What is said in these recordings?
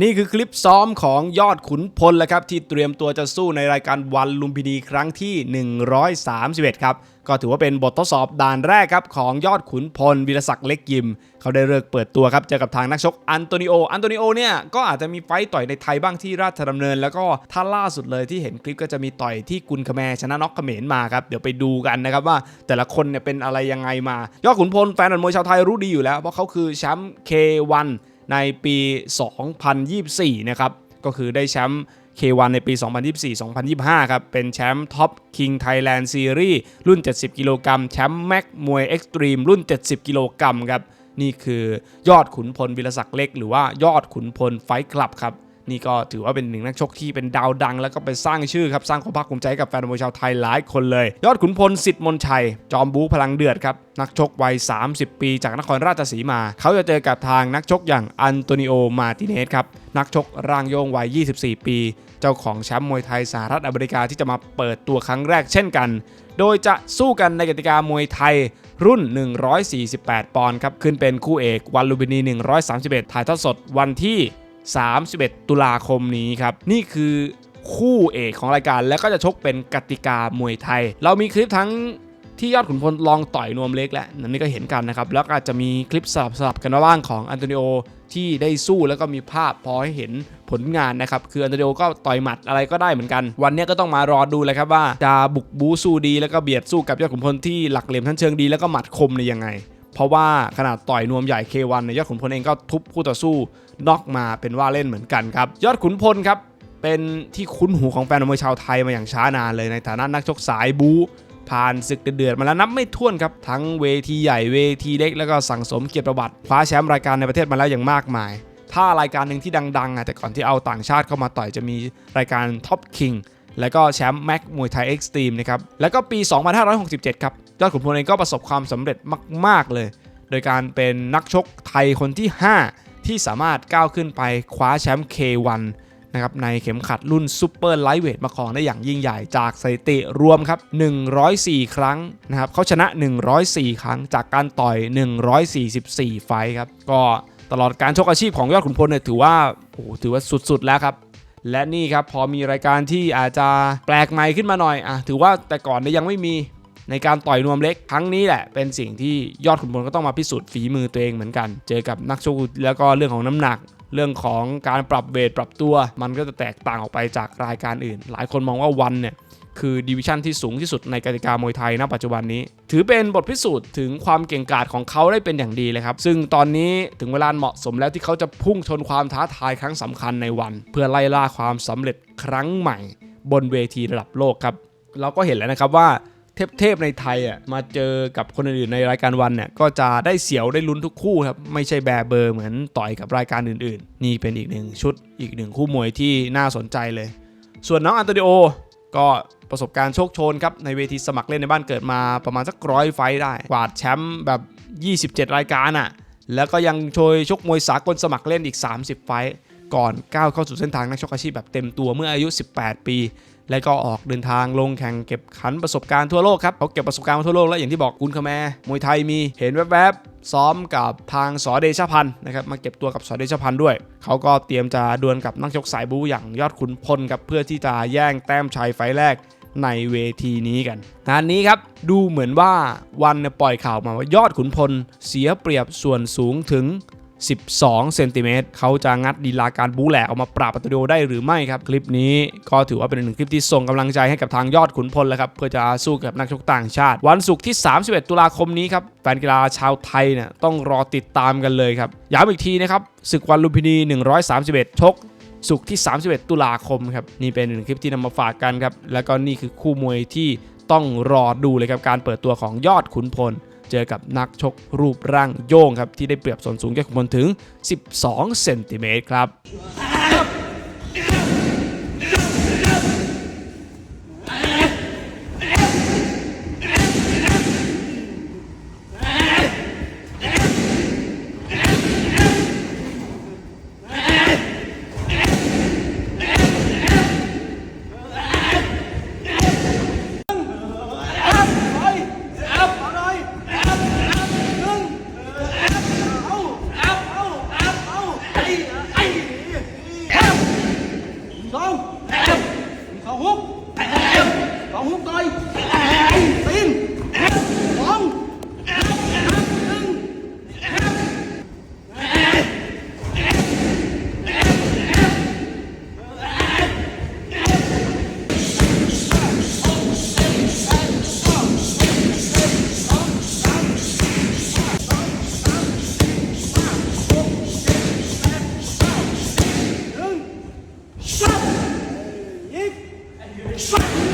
นี่คือคลิปซ้อมของยอดขุนพลแล้วครับ ที่เตรียมตัวจะสู้ในรายการวันลุมพินีครั้งที่ 131 ครับ ก็ถือว่าเป็นบททดสอบด่านแรกครับ ของยอดขุนพลวีรศักดิ์เล็กยิม เขาได้เลิกเปิดตัวครับ เจอกับทางนักชกอันโตนิโอ อันโตนิโอเนี่ย ก็อาจจะมีไฟต่อยในไทยบ้างที่ราชดำเนิน แล้วก็ถ้าล่าสุดเลยที่เห็นคลิปก็จะมีต่อยที่กุนคแมรชนะน็อกเขมรมาครับเดี๋ยวไปดูกันนะครับว่าแต่ละคนเนี่ยเป็นอะไรยังไงมา ยอดขุนพลแฟนบอลมวยชาวไทยรู้ดีอยู่แล้วเพราะเขาคือแชมป์ K1 ในปี 2024 นะครับ ก็คือได้แชมป์ K1 ในปี 2024-2025 ครับ เป็นแชมป์ท็อปคิงไทยแลนด์ซีรีส์รุ่น 70 กิโลกรัมแชมป์แม็กมวยเอ็กซ์ตรีมรุ่น 70 กิโลกรัมครับ นี่คือยอดขุนพลวิรศักดิ์เล็ก หรือว่ายอดขุนพลไฟท์คลับครับ นี่ก็ถือว่าเป็นหนึ่งนักชกที่เป็นดาวดัง แล้วก็ไปสร้างชื่อครับ สร้างความภาคภูมิใจกับแฟนมวยชาวไทยหลายคนเลย ยอดขุนพลสิทธิ์มนชัย จอมบูพลังเดือดครับ นักชกวัย 30 ปี จากนครราชสีมา เขาจะเจอกับทางนักชกอย่างอันโตนิโอ มาติเนสครับ นักชกร่างโยงวัย 24 ปี เจ้าของแชมป์มวยไทยสหรัฐอเมริกาที่จะมาเปิดตัวครั้งแรกเช่นกัน โดยจะสู้กันในกติกามวยไทยรุ่น 148 ปอนด์ครับ ขึ้นเป็นคู่เอกวันลุมพินี 131 ถ่ายทอดสดวันที่ 31 ตุลาคมนี้ครับ นี่คือคู่เอกของรายการแล้วก็จะชกเป็นกติกามวยไทย เรามีคลิปทั้งที่ยอดขุนพลลองต่อยนวมเล็กแล้วนั่นนี่ก็เห็นกันนะครับ แล้วก็อาจจะมีคลิปสลับสลับกันบ้างของอันโตนิโอที่ได้สู้แล้วก็มีภาพพอให้เห็นผลงานนะครับ คืออันโตนิโอก็ต่อยหมัดอะไรก็ได้เหมือนกัน วันนี้ก็ต้องมารอดูเลยครับว่าจะบุกบูสู้ดีแล้วก็เบียดสู้กับยอดขุนพลที่หลักเหลี่ยมทั้นเชิงดีแล้วก็หมัดคมในยยังไง เพราะว่าขนาดต่อยนวมใหญ่ K1 เนี่ยยอดขุนพลเองก็ทุบคู่ต่อสู้น็อกมาเป็นว่าเล่นเหมือนกันครับ ยอดขุนพลครับ เป็นที่คุ้นหูของแฟนมวยชาวไทยมาอย่างช้านานเลยในฐานะนักชกสายบู๊ผ่านศึกเดือดมาแล้วนับไม่ถ้วนครับ ทั้งเวทีใหญ่เวทีเล็กแล้วก็สั่งสมเกียรติประวัติคว้าแชมป์รายการในประเทศมาแล้วอย่างมากมาย ถ้ารายการหนึ่งที่ดังๆอะแต่ก่อนที่เอาต่างชาติเข้ามาต่อยจะมีรายการท็อปคิงแล้วก็แชมป์แม็กมวยไทยเอ็กซ์ตรีมนะครับแล้วก็ปี 2567 ครับ ยอดขุนพลเองก็ประสบความสำเร็จมาก ๆเลย โดยการเป็นนักชกไทยคนที่ 5 ที่สามารถก้าวขึ้นไปคว้าแชมป์ K1 นะครับในเข็มขัดรุ่นซูเปอร์ไลท์เวทมาครองได้อย่างยิ่งใหญ่จากสถิติรวมครับ 104 ครั้งนะครับเขาชนะ 104 ครั้งจากการต่อย 144 ไฟครับ ก็ตลอดการชกอาชีพของยอดขุนพลเนี่ยถือว่าโอ้ถือว่าสุดๆแล้วครับ และนี่ครับพอมีรายการที่อาจจะแปลกใหม่ขึ้นมาหน่อยอะถือว่าแต่ก่อนเนี่ยยังไม่มี ในการต่อยนวมเล็กครั้งนี้แหละเป็นสิ่งที่ยอดขุนพลก็ต้องมาพิสูจน์ฝีมือตัวเองเหมือนกัน เจอกับนักชกแล้วก็เรื่องของน้ำหนักเรื่องของการปรับเวทปรับตัว มันก็จะแตกต่างออกไปจากรายการอื่น หลายคนมองว่าวันเนี่ยคือดิวิชั่นที่สูงที่สุดในกติกามวยไทยณปัจจุบันนี้ ถือเป็นบทพิสูจน์ถึงความเก่งกาจของเขาได้เป็นอย่างดีเลยครับ ซึ่งตอนนี้ถึงเวลาเหมาะสมแล้วที่เขาจะพุ่งชนความท้าทายครั้งสำคัญในวัน เพื่อไล่ล่าความสำเร็จครั้งใหม่ บนเวทีระดับโลกครับ เราก็เห็นแล้วนะครับว่า เทพๆในไทยอะมาเจอกับคนอื่นๆในรายการวันเนี่ยก็จะได้เสียวได้ลุ้นทุกคู่ครับไม่ใช่แบร์เบอร์เหมือนต่อยกับรายการอื่นๆ นี่เป็นอีกหนึ่งชุดอีกหนึ่งคู่มวยที่น่าสนใจเลย ส่วนน้องอันโตนิโอก็ประสบการณ์โชคโชนครับ ในเวทีสมัครเล่นในบ้านเกิดมาประมาณสักร้อยไฟได้ กวาดแชมป์แบบ 27 รายการอะ แล้วก็ยังโชยชกมวยสากลสมัครเล่นอีก 30 ไฟ ก่อนก้าวเข้าสู่เส้นทางนักชกอาชีพแบบเต็มตัวเมื่ออายุ 18 ปี และก็ออกเดินทางลงแข่งเก็บขันประสบการณ์ทั่วโลกครับเขาเก็บประสบการณ์มาทั่วโลกแล้วอย่างที่บอกกุนคาแมมวยไทยมีเห็นแวบๆซ้อมกับทางสอเดชพันธ์นะครับมาเก็บตัวกับสอเดชพันธ์ด้วย เขาก็เตรียมจะดวลกับนักชกสายบู๊อย่างยอดขุนพลครับเพื่อที่จะแย่งแต้มชัยไฟแรกในเวทีนี้กันงานนี้ครับดูเหมือนว่าวันเนี่ยปล่อยข่าวมาว่ายอดขุนพลเสียเปรียบส่วนสูงถึง 12 เซนติเมตรเขาจะงัดดีลาการบูแหลกออกมาปราบอัตโดได้หรือไม่ครับ คลิปนี้ก็ถือว่าเป็นหนึ่งคลิปที่ส่งกำลังใจให้กับทางยอดขุนพลแล้วครับ เพื่อจะสู้กับนักชกต่างชาติ วันศุกร์ที่ 31 ตุลาคมนี้ครับ แฟนกีฬาชาวไทยเนี่ยต้องรอติดตามกันเลยครับ ย้ำอีกทีนะครับศึกวันลุมพินี 131 ชกศุกร์ที่ 31 ตุลาคมครับนี่เป็นหนึ่งคลิปที่นำมาฝากกันครับแล้วก็นี่คือคู่มวยที่ต้องรอดูเลยครับการเปิดตัวของยอดขุนพล เจอกับนักชกรูปร่างโย่งครับที่ได้เปรียบส่วนสูงแค่ขุนพลถึง 12 เซนติเมตรครับ Shut up!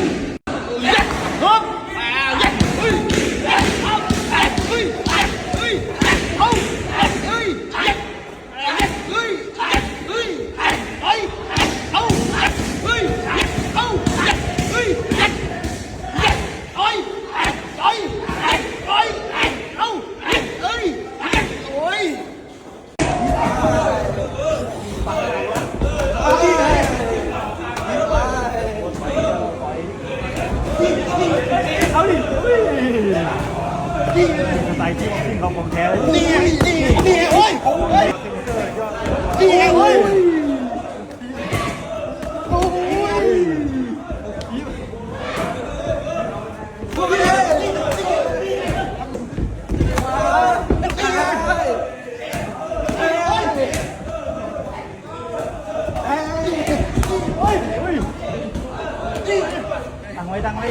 สไตล์ที่บ็อกซิ่งเขาของแท้เลยนี่ไงนี่ไงนี่ไงโอ้ยนี่ไงโอ้ยโอ้ยตั้งไว้ตั้งไว้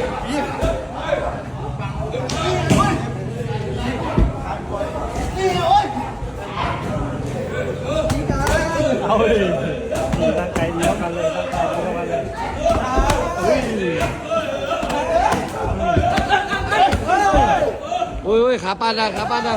เอาเล ยตั้งใจเดียวกันเลยตั้งใจเดียวกันเลยเฮ้ยโอ้ยโอ้ยขาป้านนะขาป้านนะ